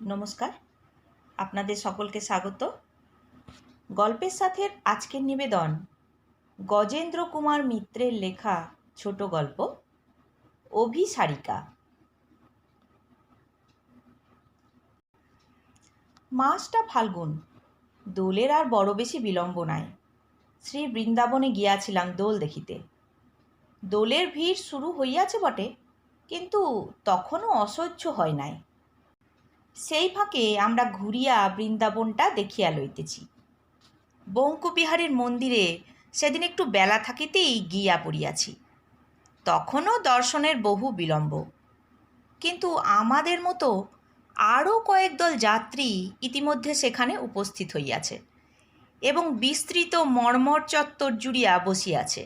নমস্কার। আপনাদের সকলকে স্বাগত। গল্পের সাথে আজকের নিবেদন, গজেন্দ্র কুমার মিত্রের লেখা ছোট গল্প, অভিসারিকা। মাসটা ফাল্গুন। দোলের আর বড় বেশি বিলম্ব নাই। শ্রী বৃন্দাবনে গিয়াছিলাম দোল দেখিতে। দোলের ভিড় শুরু হইয়াছে বটে, কিন্তু তখনও অসহ্য হয় নাই। সেই ফাঁকে আমরা ঘুরিয়া বৃন্দাবনটা দেখিয়া লইতেছি। বঙ্কুবিহারীর মন্দিরে সেদিন একটু বেলা থাকিতেই গিয়া পড়িয়াছি। তখনও দর্শনের বহু বিলম্ব। কিন্তু আমাদের মতো আরও কয়েক দল যাত্রী ইতিমধ্যে সেখানে উপস্থিত হইয়াছে এবং বিস্তৃত মর্মর চত্বর জুড়িয়া বসিয়াছে।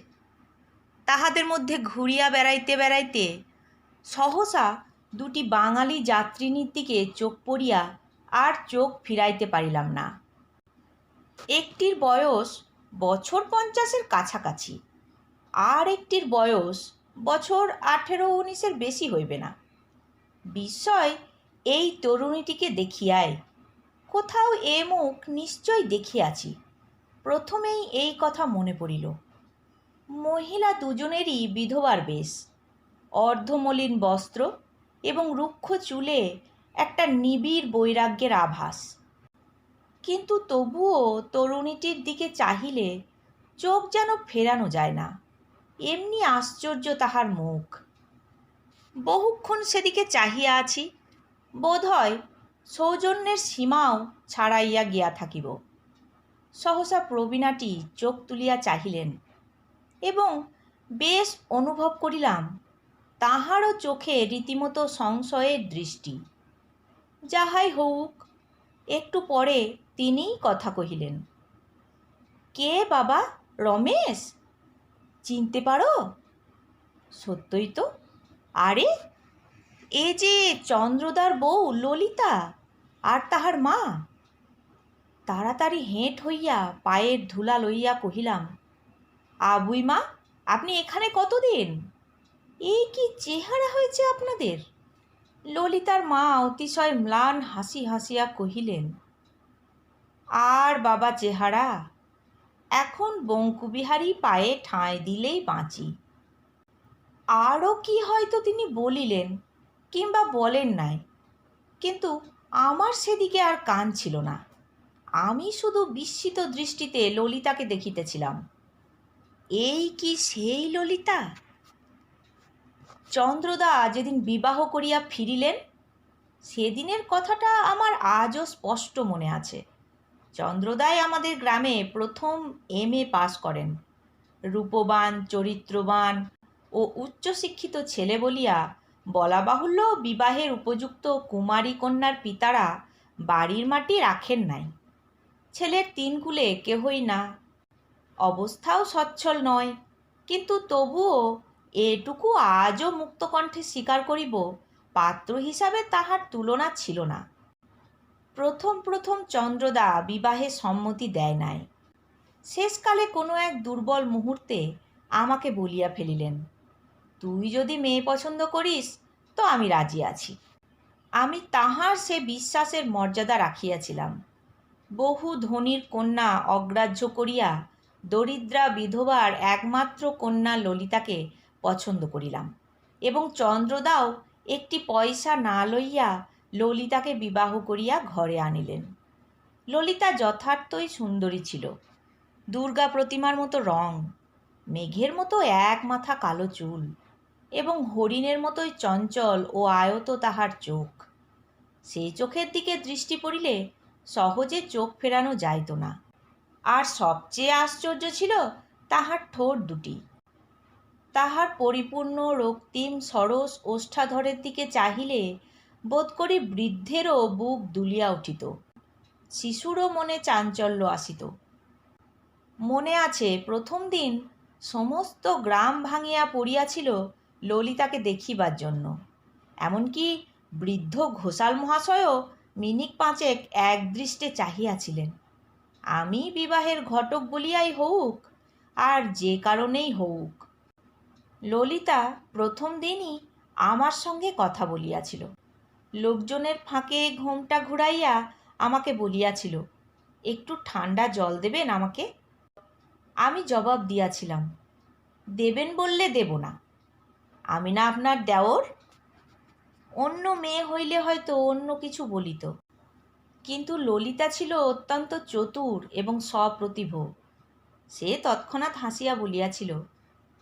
তাহাদের মধ্যে ঘুরিয়া বেড়াইতে বেড়াইতে সহসা দুটি বাঙালি যাত্রিনীর দিকে চোখ পড়িয়া আর চোখ ফিরাইতে পারিলাম না। একটির বয়স বছর পঞ্চাশের কাছাকাছি, আর একটির বয়স বছর আঠেরো উনিশের বেশি হইবে না। বিস্ময় এই তরুণীটিকে দেখিয়াই কোথাও এ মুখ নিশ্চয় দেখিয়াছি। প্রথমেই এই কথা মনে পড়িল, মহিলা দুজনেরই বিধবার বেশ, অর্ধমলিন বস্ত্র এবং রুক্ষ চুলে একটা নিবিড় বৈরাগ্যের আভাস। কিন্তু তবুও তরুণীটির দিকে চাহিলে চোখ যেন ফেরানো যায় না, এমনি আশ্চর্য তাহার মুখ। বহুক্ষণ সেদিকে চাহিয়া আছি, বোধহয় সৌজন্যের সীমাও ছাড়াইয়া গিয়া থাকিব। সহসা প্রবীণাটি চোখ তুলিয়া চাহিলেন এবং বেশ অনুভব করিলাম তাহারও চোখে রীতিমতো সংশয়ের দৃষ্টি। যাহাই হউক, একটু পরে তিনিই কথা কহিলেন, কে বাবা, রমেশ? চিনতে পারো? সত্যই তো। আরে, এ যে চন্দ্রদার বউ ললিতা আর তাহার মা? তাড়াতাড়ি হেঁট হইয়া পায়ের ধুলা লইয়া কহিলাম, আবুই মা, আপনি এখানে কতদিন? এই কি চেহারা হয়েছে আপনাদের? ললিতার মা অতিশয় ম্লান হাসি হাসিয়া কহিলেন, আর বাবা চেহারা, এখন বঙ্কুবিহারী পায়ে ঠাঁই দিলেই বাঁচি। আরও কি হয়তো তিনি বলিলেন কিংবা বলেন নাই, কিন্তু আমার সেদিকে আর কান ছিল না। আমি শুধু বিস্মিত দৃষ্টিতে ললিতাকে দেখিতেছিলাম। এই কি সেই ললিতা? চন্দ্রদা যেদিন বিবাহ করিয়া ফিরিলেন, সেদিনের কথাটা আমার আজও স্পষ্ট মনে আছে। চন্দ্রদাই আমাদের গ্রামে প্রথম এম এ পাশ করেন। রূপবান, চরিত্রবান ও উচ্চশিক্ষিত ছেলে বলিয়া বলা বাহুল্য বিবাহের উপযুক্ত কুমারী কন্যার পিতারা বাড়ির মাটি রাখেন নাই। ছেলের তিন কুলে কেহই না। অবস্থাও সচ্ছল নয়, কিন্তু তবুও এটুকু আজও মুক্তকণ্ঠে স্বীকার করিব, পাত্র হিসাবে তাহার তুলনা ছিল না। প্রথম প্রথম চন্দ্রদা বিবাহে সম্মতি দেয় নাই। শেষকালে কোনো এক দুর্বল মুহূর্তে আমাকে বলিয়া ফেলিলেন, তুই যদি মেয়ে পছন্দ করিস, তো আমি রাজি আছি। আমি তাহার সে বিশ্বাসের মর্যাদা রাখিয়াছিলাম। বহু ধনীর কন্যা অগ্রাহ্য করিয়া দরিদ্রা বিধবার একমাত্র কন্যা ললিতাকে পছন্দ করিলাম। এবং চন্দ্রদাও একটি পয়সা না লইয়া ললিতাকে বিবাহ করিয়া ঘরে আনিলেন। ললিতা যথার্থই সুন্দরী ছিল। দুর্গা প্রতিমার মতো রং, মেঘের মতো এক মাথা কালো চুল এবং হরিণের মতোই চঞ্চল ও আয়ত তাহার চোখ। সেই চোখের দিকে দৃষ্টি পড়িলে সহজে চোখ ফেরানো যাইত না। আর সবচেয়ে আশ্চর্য ছিল তাহার ঠোঁট দুটি। তাহার পরিপূর্ণ রক্তিম সরস ওষ্ঠাধরের দিকে চাহিলে বোধ করি বৃদ্ধেরও বুক দুলিয়া উঠিত। শিশুরও মনে চাঞ্চল্য আসিত। মনে আছে, প্রথম দিন সমস্ত গ্রাম ভাঙিয়া পড়িয়াছিল ললিতাকে দেখিবার জন্য। এমনকি বৃদ্ধ ঘোষাল মহাশয়ও মিনিক পাঁচেক একদৃষ্টে চাহিয়াছিলেন। আমি বিবাহের ঘটক বলিয়াই হউক, আর যে কারণেই হউক। ললিতা প্রথম দিনই আমার সঙ্গে কথা বলিয়াছিল। লোকজনের ফাঁকে ঘোমটা ঘুরাইয়া আমাকে বলিয়াছিল, একটু ঠান্ডা জল দেবেন আমাকে? আমি জবাব দিয়াছিলাম, দেবেন বললে দেব না। আমি না আপনার দেওর? অন্য মেয়ে হইলে হয়তো অন্য কিছু বলিত। কিন্তু ললিতা ছিল অত্যন্ত চতুর এবং সপ্রতিভ। সে তৎক্ষণাৎ হাসিয়া বলিয়াছিল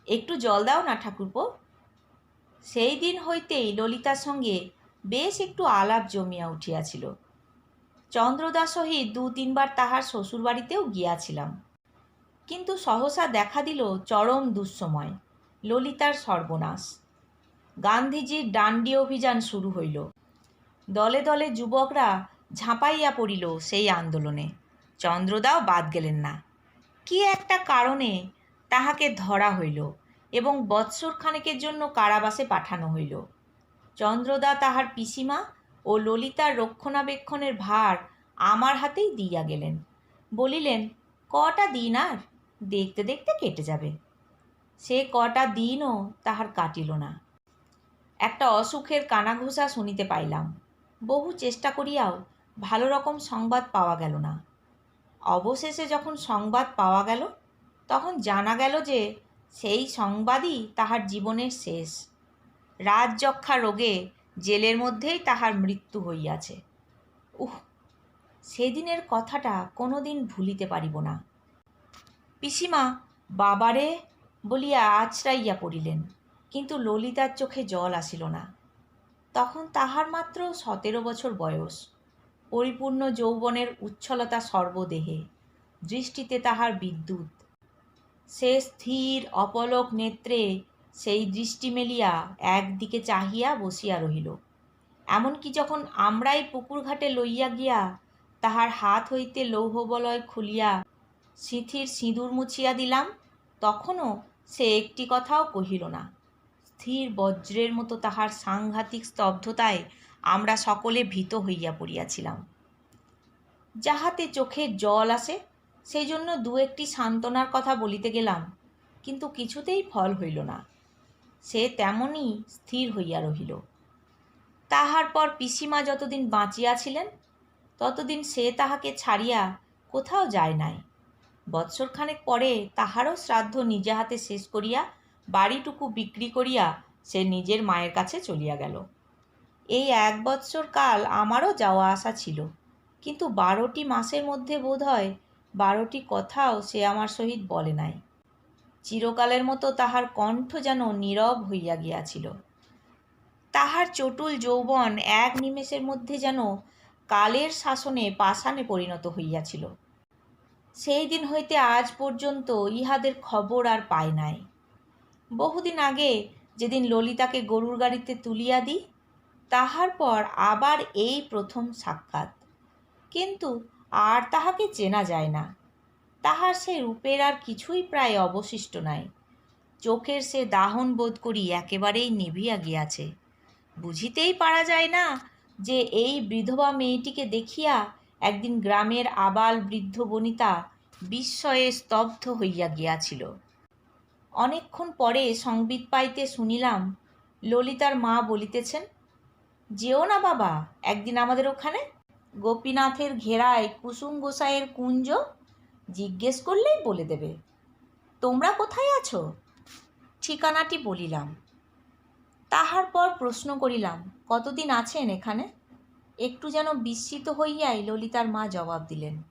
একটু জল দাও না, ঠাকুরপো। সেই দিন হইতেই ললিতার সঙ্গে বেশ একটু আলাপ জমিয়া উঠিয়াছিল। চন্দ্রদা সহিত দু তিনবার তাহার শ্বশুরবাড়িতেও গিয়াছিলাম। কিন্তু সহসা দেখা দিল চরম দুঃসময়, ললিতার সর্বনাশ। গান্ধীজির ডান্ডি অভিযান শুরু হইল। দলে দলে যুবকরা ঝাঁপাইয়া পড়িল সেই আন্দোলনে। চন্দ্রদাও বাদ গেলেন না। কি একটা কারণে তাহাকে ধরা হইল এবং বৎসর খানেকের জন্য কারাবাসে পাঠানো হইল। চন্দ্রদা তাহার পিসিমা ও ললিতার রক্ষণাবেক্ষণের ভার আমার হাতেই দিয়া গেলেন। বলিলেন, কটা দিন আর? দেখতে দেখতে কেটে যাবে। সে কটা দিনও তাহার কাটিল না। একটা অসুখের কানাঘুষা শুনিতে পাইলাম। বহু চেষ্টা করিয়াও ভালো রকম সংবাদ পাওয়া গেল না। অবশেষে যখন সংবাদ পাওয়া গেল তখন জানা গেল যে সেই সংবাদই তাহার জীবনের শেষ। রাজযক্ষা রোগে জেলের মধ্যেই তাহার মৃত্যু হইয়াছে। উহ, সেদিনের কথাটা কোনো দিন ভুলিতে পারিব না। পিসিমা বাবারে বলিয়া আছড়াইয়া পড়িলেন, কিন্তু ললিতার চোখে জল আসিল না। তখন তাহার মাত্র সতেরো বছর বয়স। পরিপূর্ণ যৌবনের উচ্ছলতা সর্বদেহে, দৃষ্টিতে তাহার বিদ্যুৎ। সে স্থির অপলক নেত্রে সেই দৃষ্টি মেলিয়া একদিকে চাহিয়া বসিয়া রহিল। এমনকি যখন আমরাই পুকুরঘাটে লইয়া গিয়া তাহার হাত হইতে লৌহবলয় খুলিয়া সিথির সিঁদুর মুছিয়া দিলাম, তখনও সে একটি কথাও কহিল না। স্থির বজ্রের মতো তাহার সাংঘাতিক স্তব্ধতায় আমরা সকলে ভীত হইয়া পড়িয়াছিলাম। যাহাতে চোখে জল আসে সেই জন্য দু একটি সান্ত্বনার কথা বলিতে গেলাম, কিন্তু কিছুতেই ফল হইল না। সে তেমনই স্থির হইয়া রহিল। তাহার পর পিসিমা যতদিন বাঁচিয়াছিলেন, ততদিন সে তাহাকে ছাড়িয়া কোথাও যায় নাই। বৎসরখানেক পরে তাহারও শ্রাদ্ধ নিজে হাতে শেষ করিয়া বাড়িটুকু বিক্রি করিয়া সে নিজের মায়ের কাছে চলিয়া গেল। এই এক বৎসর কাল আমারও যাওয়া আসা ছিল, কিন্তু বারোটি মাসের মধ্যে বোধ হয় বারোটি কথাও সে আমার সহিত বলে নাই। চিরকালের মতো তাহার কণ্ঠ যেন নীরব হইয়া গিয়াছিল। তাহার চটুল যৌবন এক নিমেষের মধ্যে যেন কালের শাসনে পাষাণে পরিণত হইয়াছিল। সেই দিন হইতে আজ পর্যন্ত ইহাদের খবর আর পায় নাই। বহুদিন আগে যেদিন ললিতাকে গরুর গাড়িতে তুলিয়া দিই, তাহার পর আবার এই প্রথম সাক্ষাৎ। কিন্তু আর তাহাকে চেনা যায় না। তাহার সে রূপের আর কিছুই প্রায় অবশিষ্ট নাই। চোখের সে দাহন বোধ করি একেবারেই নিভিয়া গিয়াছে। বুঝিতেই পারা যায় না যে এই বিধবা মেয়েটিকে দেখিয়া একদিন গ্রামের আবাল বৃদ্ধ বনিতা বিস্ময়ে স্তব্ধ হইয়া গিয়াছিল। অনেকক্ষণ পরে সংবিদ পাইতে শুনিলাম, ললিতার মা বলিতেছেন, যেও না বাবা, একদিন আমাদের ওখানে? গোপীনাথের ঘেরায় কুসুম গোসাইয়ের কুঞ্জ জিজ্ঞেস করলেই বলে দেবে। তোমরা কোথায় আছো? ঠিকানাটি বলিলাম। তাহার পর প্রশ্ন করিলাম, কতদিন আছেন এখানে? একটু যেন বিস্মিত হইয়াই ললিতার মা জবাব দিলেন,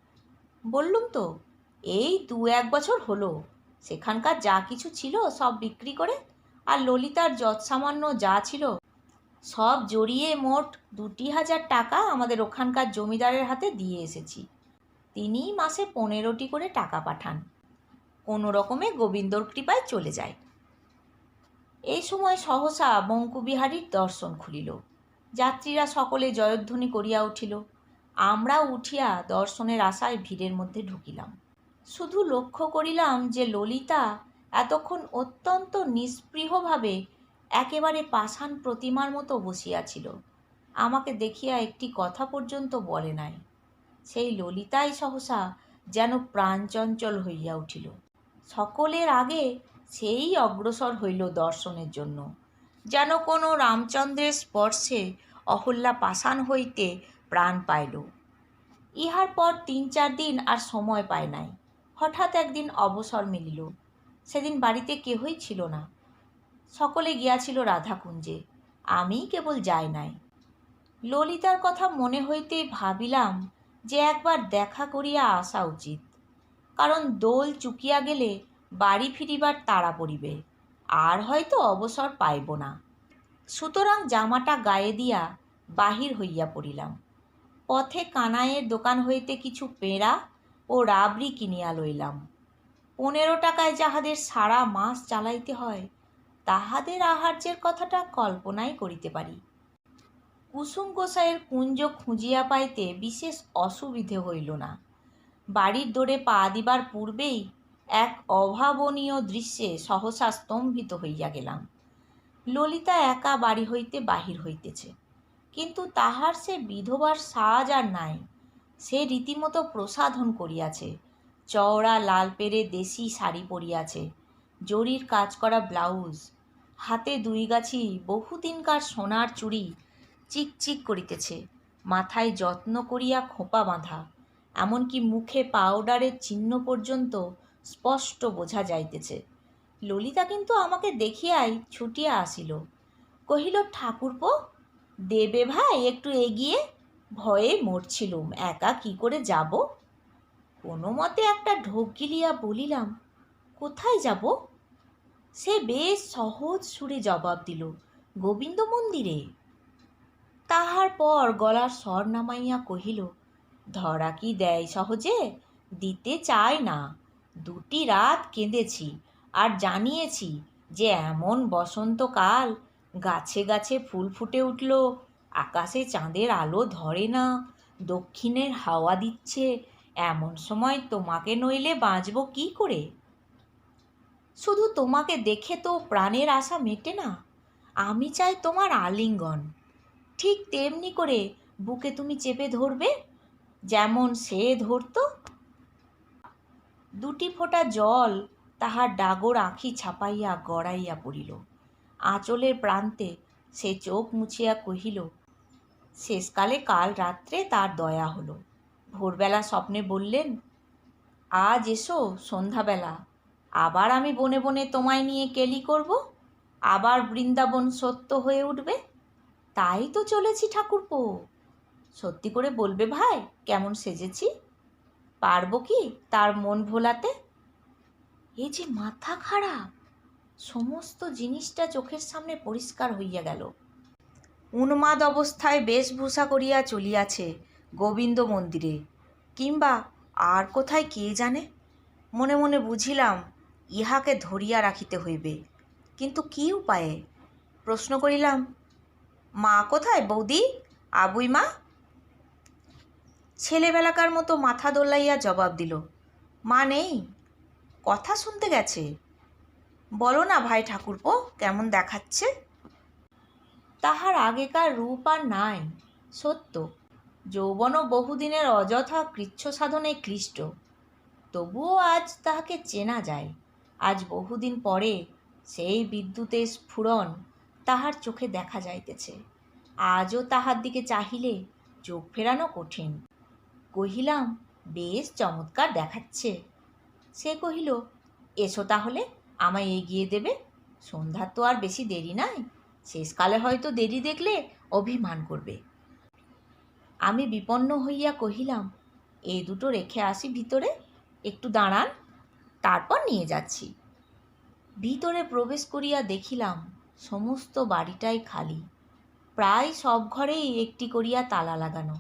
বললুম তো, এই দু এক বছর হলো, সেখানকার যা কিছু ছিল সব বিক্রি করে, আর ললিতার যৎসামান্য যা ছিল সব জড়িয়ে মোট দুটি হাজার টাকা আমাদের ওখানকার জমিদারের হাতে দিয়ে এসেছি। তিনি মাসে পনেরোটি করে টাকা পাঠান। কোনো রকমে গোবিন্দর কৃপায় চলে যায়। এই সময় সহসা বঙ্কুবিহারীর দর্শন খুলিল। যাত্রীরা সকলে জয়ধ্বনি করিয়া উঠিল। আমরাও উঠিয়া দর্শনের আশায় ভিড়ের মধ্যে ঢুকিলাম। শুধু লক্ষ্য করিলাম যে ললিতা এতক্ষণ অত্যন্ত নিস্পৃহভাবে একেবারে পাষাণ প্রতিমার মতো বসিয়াছিল। আমাকে দেখিয়া একটি কথা পর্যন্ত বলে নাই। সেই ললিতাই সহসা যেন প্রাণচঞ্চল হইয়া উঠিল। সকলের আগে সেই অগ্রসর হইল দর্শনের জন্য। যেন কোনো রামচন্দ্রের স্পর্শে অহল্যা পাষাণ হইতে প্রাণ পাইল। ইহার পর তিন চার দিন আর সময় পায় নাই। হঠাৎ একদিন অবসর মিলিল। সেদিন বাড়িতে কেহই ছিল না। সকলে গিয়াছিল রাধাকুঞ্জে। আমিই কেবল যাই নাই। ললিতার কথা মনে হইতে ভাবিলাম যে একবার দেখা করিয়া আসা উচিত। কারণ দোল চুকিয়া গেলে বাড়ি ফিরিবার তাড়া পড়িবে, আর হয়তো অবসর পাইব না। সুতরাং জামাটা গায়ে দিয়া বাহির হইয়া পড়িলাম। পথে কানাইয়ের দোকান হইতে কিছু পেঁড়া ও রাবড়ি কিনিয়া লইলাম। পনেরো টাকায় যাহাদের সারা মাস চালাইতে হয় তাহাদের আহার্যের কথাটা কল্পনাই করিতে পারি। কুসুম গোসাইয়ের কুঞ্জ খুঁজিয়া পাইতে বিশেষ অসুবিধে হইল না। বাড়ির দোরে পা দিবার পূর্বেই এক অভাবনীয় দৃশ্যে সহসা স্তম্ভিত হইয়া গেলাম। ললিতা একা বাড়ি হইতে বাহির হইতেছে। কিন্তু তাহার সে বিধবার সাজ আর নাই। সে রীতিমতো প্রসাধন করিয়াছে। চওড়া লাল পেরে দেশি শাড়ি পরিয়াছে। জরির কাজ করা ব্লাউজ। হাতে দুই গাছি বহুদিনকার সোনার চুড়ি চিকচিক করিতেছে। মাথায় যত্ন করিয়া খোঁপা বাঁধা। এমনকি মুখে পাউডারের চিহ্ন পর্যন্ত স্পষ্ট বোঝা যাইতেছে। ললিতা কিন্তু আমাকে দেখিয়াই ছুটিয়া আসিল। কহিল, ঠাকুরপো, দেবে ভাই, একটু এগিয়ে। ভয়ে মরছিলুম, একা কি করে যাব? কোনো মতে একটা ঢোক গিলিয়া বলিলাম, কোথায় যাব? সে বেশ সহজ সুরে জবাব দিল, গোবিন্দ মন্দিরে? তাহার পর গলার স্বর নামাইয়া কহিল, ধরা কি দেয় সহজে? দিতে চায় না। দুটি রাত কেঁদেছি আর জানিয়েছি যে এমন বসন্তকাল, গাছে গাছে ফুল ফুটে উঠল, আকাশে চাঁদের আলো ধরে না, দক্ষিণের হাওয়া দিচ্ছে, এমন সময় তোমাকে নইলে বাঁচব কি করে? শুধু তোমাকে দেখে তো প্রাণের আশা মেটে না, আমি চাই তোমার আলিঙ্গন। ঠিক তেমনি করে বুকে তুমি চেপে ধরবে, যেমন সে ধরতো। দুটি ফোঁটা জল তাহার ডাগর আঁখি ছাপাইয়া গড়াইয়া পড়িল। আঁচলের প্রান্তে সে চোখ মুছিয়া কহিল, শেষকালে কাল রাত্রে তার দয়া হলো। ভোরবেলা স্বপ্নে বললেন, আজ এসো সন্ধ্যাবেলা আবার আমি বনে বনে তোমায় নিয়ে কেলি করব? আবার বৃন্দাবন সত্য হয়ে উঠবে? তাই তো চলেছি ঠাকুরপো। সত্যি করে বলবে ভাই, কেমন সেজেছি? পারব কি তার মন ভোলাতে? এই যে মাথা খারাপ, সমস্ত জিনিসটা চোখের সামনে পরিষ্কার হইয়া গেল। উন্মাদ অবস্থায় বেশভূষা করিয়া চলিয়াছে গোবিন্দ মন্দিরে। কিংবা আর কোথায় কে জানে? মনে মনে বুঝিলাম ইহাকে ধরিয়া রাখিতে হইবে। কিন্তু কি উপায়ে? প্রশ্ন করিলাম, মা কোথায় বৌদি? আবুই মা? ছেলেবেলাকার মতো মাথা দোলাইয়া জবাব দিল, মা নেই। কথা শুনতে গেছে। বলো না ভাই ঠাকুরপো, কেমন দেখাচ্ছে? তাহার আগেকার রূপ আর নাই, সত্য। যৌবনও বহুদিনের অযথা কৃচ্ছ সাধনে ক্লিষ্ট। তবুও আজ তাহাকে চেনা যায়। আজ বহুদিন পরে সেই বিদ্যুতের স্ফুরণ তাহার চোখে দেখা যাইতেছে। আজও তাহার দিকে চাহিলে চোখ ফেরানো কঠিন। কহিলাম, বেশ চমৎকার দেখাচ্ছে। সে কহিল, এসো তাহলে, আমায় এগিয়ে দেবে। সন্ধ্যার তো আর বেশি দেরি নাই। শেষকালে হয়তো দেরি দেখলে অভিমান করবে। আমি বিপন্ন হইয়া কহিলাম এই দুটো রেখে আসি ভিতরে। একটু দাঁড়ান। তারপর নিয়ে যাচ্ছি। ভিতরে প্রবেশ করিয়া দেখিলাম, সমস্ত বাড়িটাই খালি। প্রায় সব ঘরেই একটি করিয়া তালা লাগানো।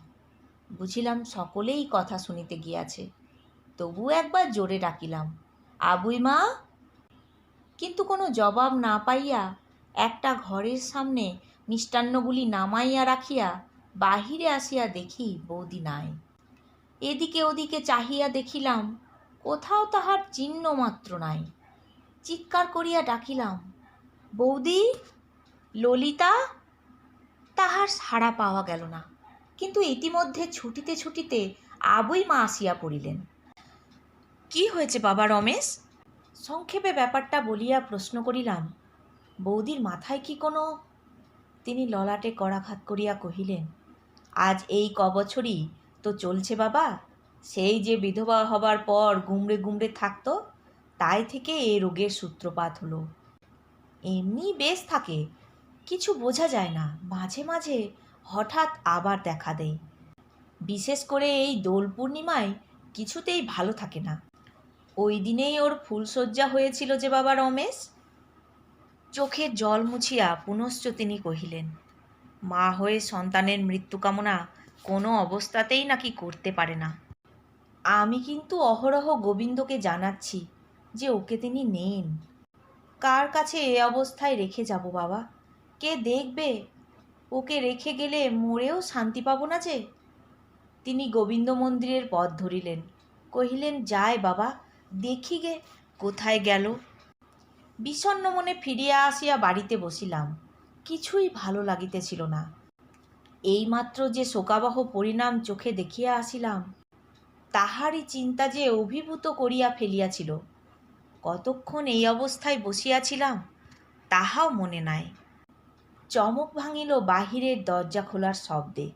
বুঝিলাম সকলেই কথা শুনিতে গিয়াছে। তবু একবার জোরে ডাকিলাম, আবুই মা! কিন্তু কোনো জবাব না পাইয়া একটা ঘরের সামনে মিষ্টান্নগুলি নামাইয়া রাখিয়া বাহিরে আসিয়া দেখি বৌদি নাই। এদিকে ওদিকে চাহিয়া দেখিলাম কোথাও তাহার চিহ্ন মাত্র নাই। চিৎকার করিয়া ডাকিলাম, বৌদি, ললিতা, তাহার সাড়া পাওয়া গেল না। কিন্তু ইতিমধ্যে ছুটিতে ছুটিতে আবই মা আসিয়া পড়িলেন। কি হয়েছে বাবা রমেশ? সংক্ষেপে ব্যাপারটা বলিয়া প্রশ্ন করিলাম, বৌদির মাথায় কি কোনো? তিনি ললাটে করাঘাত করিয়া কহিলেন, আজ এই কবছরই তো চলছে বাবা। সেই যে বিধবা হবার পর গুমড়ে গুমড়ে থাকতো, তাই থেকে এ রোগের সূত্রপাত হলো। এমনি বেশ থাকে, কিছু বোঝা যায় না। মাঝে মাঝে হঠাৎ আবার দেখা দেয়। বিশেষ করে এই দোল পূর্ণিমায় কিছুতেই ভালো থাকে না। ওই দিনেই ওর ফুলশয্যা হয়েছিল যে বাবা রমেশ। চোখে জল মুছিয়া পুনশ্চ তিনি কহিলেন, মা হয়ে সন্তানের মৃত্যু কামনা কোনো অবস্থাতেই নাকি করতে পারে না। আমি কিন্তু অহরহ গোবিন্দকে জানাচ্ছি যে ওকে তিনি নেন। কার কাছে এ অবস্থায় রেখে যাব বাবা? কে দেখবে? ওকে রেখে গেলে মরেও শান্তি পাবো না যে? তিনি গোবিন্দ মন্দিরের পথ ধরিলেন। কহিলেন, যায় বাবা, দেখি গে, কোথায় গেল? বিষণ্ণ মনে ফিরিয়া আসিয়া বাড়িতে বসিলাম। কিছুই ভালো লাগিতেছিল না। এইমাত্র যে শোকাবহ পরিণাম চোখে দেখিয়া আসিলাম তাহারই চিন্তা যে অভিভূত করিয়া ফেলিয়াছিল। কতক্ষণ এই অবস্থায় বসিয়াছিলাম, তাহাও মনে নাই। চমক ভাঙিল বাহিরের দরজা খোলার শব্দে।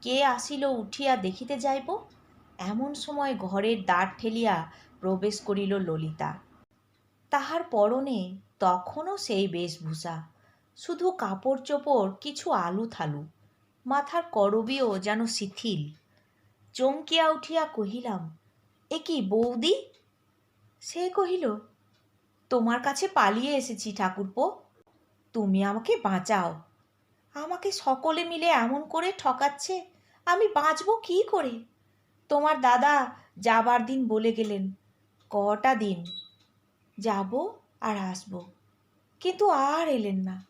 কে আসিল উঠিয়া দেখিতে যাইব? এমন সময় ঘরের দ্বার ঠেলিয়া প্রবেশ করিল ললিতা। তাহার পরনে তখনও সেই বেশভূষা, শুধু কাপড় চোপড় কিছু আলু থালু মাথার করবিও যেন শিথিল। চমকিয়া উঠিয়া কহিলাম, এ কি বৌদি? সে কহিল, তোমার কাছে পালিয়ে এসেছি ঠাকুরপো, তুমি আমাকে বাঁচাও। আমাকে সকলে মিলে এমন করে ঠকাচ্ছে, আমি বাঁচব কি করে? তোমার দাদা যাবার দিন বলে গেলেন, কটা দিন? যাব আর আসব। কিন্তু আর এলেন না।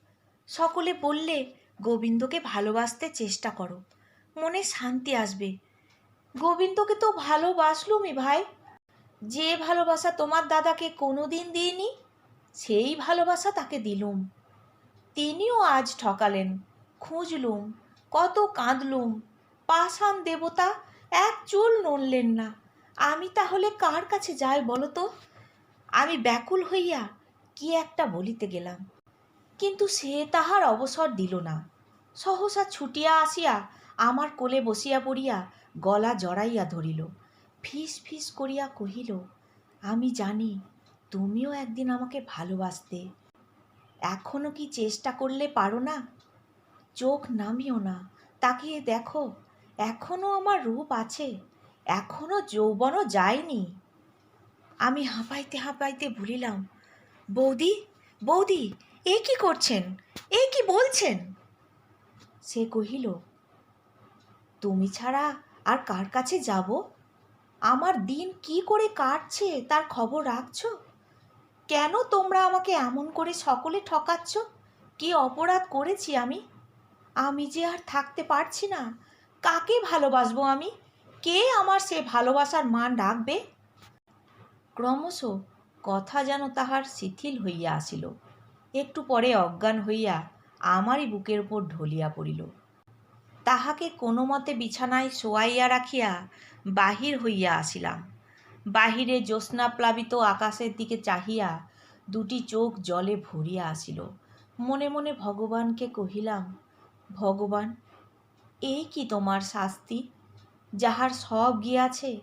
সকলে বললে, গোবিন্দকে ভালোবাসতে চেষ্টা করো, মনে শান্তি আসবে গোবিন্দকে তো ভালোবাসলুমই ভাই। যে ভালোবাসা তোমার দাদাকে কোনো দিন দিইনি, সেই ভালোবাসা তাকে দিলুম। তিনিও আজ ঠকালেন, খুঁজলুম, কত কাঁদলুম। পাষাণ দেবতা এক চুল নড়লেন না। আমি তাহলে কার কাছে যাই বলো তো? আমি ব্যাকুল হইয়া কি একটা বলিতে গেলাম। কিন্তু সে তাহার অবসর দিল না। সহসা ছুটিয়া আসিয়া আমার কোলে বসিয়া পড়িয়া গলা জড়াইয়া ধরিল। ফিস ফিস করিয়া কহিল, আমি জানি, তুমিও একদিন আমাকে ভালোবাসতে। এখনও কি চেষ্টা করলে পারো না? চোখ নামিও না। তাকিয়ে দেখো, এখনও আমার রূপ আছে। এখনও যৌবনও যায়নি। আমি হাঁপাইতে হাঁপাইতে ভুলিলাম বৌদি বৌদি, এ কি করছেন? এ কি বলছেন? সে কহিল, তুমি ছাড়া আর কার কাছে যাব? আমার দিন কি করে কাটছে, তার খবর রাখছো? কেন তোমরা আমাকে এমন করে সকলে ঠকাচ্ছ? কি অপরাধ করেছি আমি? আমি যে আর থাকতে পারছি না, কাকে ভালোবাসবো আমি? কে আমার সে ভালোবাসার মান রাখবে? ক্রমশ কথা যেন তাহার শিথিল হইয়া আসিল। একটু পরে অজ্ঞান হইয়া আমারই বুকের উপর ঢলিয়া পড়িল। তাহাকে কোনো মতে বিছানায় শোয়াইয়া রাখিয়া বাহির হইয়া আসিলাম। বাহিরে জ্যোৎস্নাপ্লাবিত আকাশের দিকে চাহিয়া দুটি চোখ জলে ভরিয়া আসিল। মনে মনে ভগবানকে কহিলাম, ভগবান, এই কি তোমার শাস্তি, যাহার সব গিয়াছে?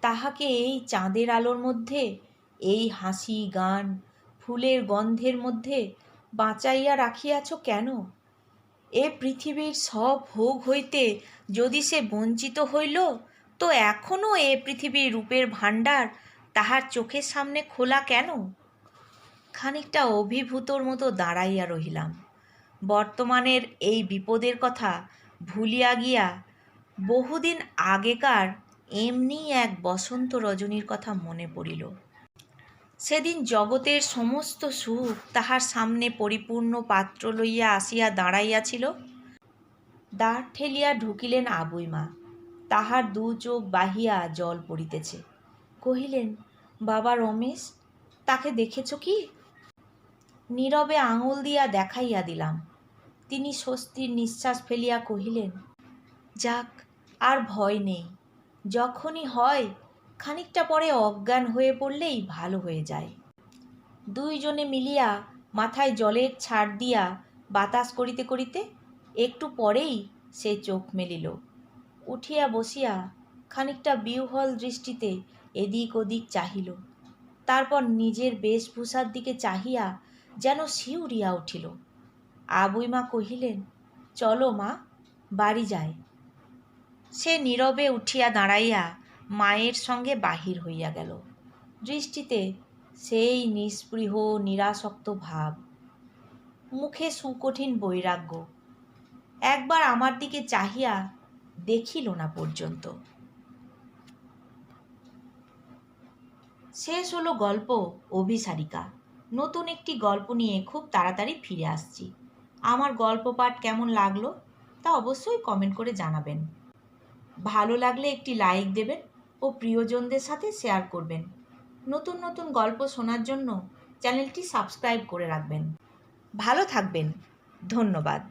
তাহাকে এই চাঁদের আলোর মধ্যে, এই হাসি গান, ফুলের গন্ধের মধ্যে বাঁচাইয়া রাখিয়াছ কেন? এ পৃথিবীর সব ভোগ হইতে যদি সে বঞ্চিত হইল, তো এখনও এ পৃথিবীর রূপের ভাণ্ডার তাহার চোখের সামনে খোলা কেন? খানিকটা অভিভূতর মতো দাঁড়াইয়া রহিলাম। বর্তমানের এই বিপদের কথা ভুলিয়া গিয়া বহুদিন আগেকার এমনি এক বসন্ত রজনীর কথা মনে পড়িল। সেদিন জগতের সমস্ত সুখ তাহার সামনে পরিপূর্ণ পাত্র লইয়া আসিয়া দাঁড়াইয়াছিল। দ্বার ঠেলিয়া ঢুকিলেন আবুইমা তাহার দু চোখ বাহিয়া জল পড়িতেছে। কহিলেন, বাবা রমেশ, তাকে দেখেছ কি? নীরবে আঙুল দিয়া দেখাইয়া দিলাম। তিনি স্বস্তির নিঃশ্বাস ফেলিয়া কহিলেন, যাক, আর ভয় নেই। যখনই হয় খানিকটা পরে অজ্ঞান হয়ে পড়লেই ভালো হয়ে যায়। দুইজনে মিলিয়া মাথায় জলের ছাড় দিয়া বাতাস করিতে করিতে একটু পরেই সে চোখ মেলিল। উঠিয়া বসিয়া খানিকটা বিহ্বল দৃষ্টিতে এদিক ওদিক চাহিল। তারপর নিজের বেশভূষার দিকে চাহিয়া যেন শিউরিয়া উঠিল। আবুইমা কহিলেন, চলো মা, বাড়ি যায় সে নীরবে উঠিয়া দাঁড়াইয়া মায়ের সঙ্গে বাহির হইয়া গেল। দৃষ্টিতে সেই নিস্পৃহ নিরাসক্ত ভাব। মুখে সুকঠিন বৈরাগ্য। একবার আমার দিকে চাহিয়া দেখিল না পর্যন্ত। শেষ হলো গল্প অভিসারিকা। নতুন একটি গল্প নিয়ে খুব তাড়াতাড়ি ফিরে আসছি। আমার গল্প পাঠ কেমন লাগল তা অবশ্যই কমেন্ট করে জানাবেন। ভালো লাগলে একটি লাইক দেবেন। ও প্রিয়জনদের সাথে শেয়ার করবেন। নতুন নতুন গল্প শোনার জন্য চ্যানেলটি সাবস্ক্রাইব করে রাখবেন। ভালো থাকবেন। ধন্যবাদ।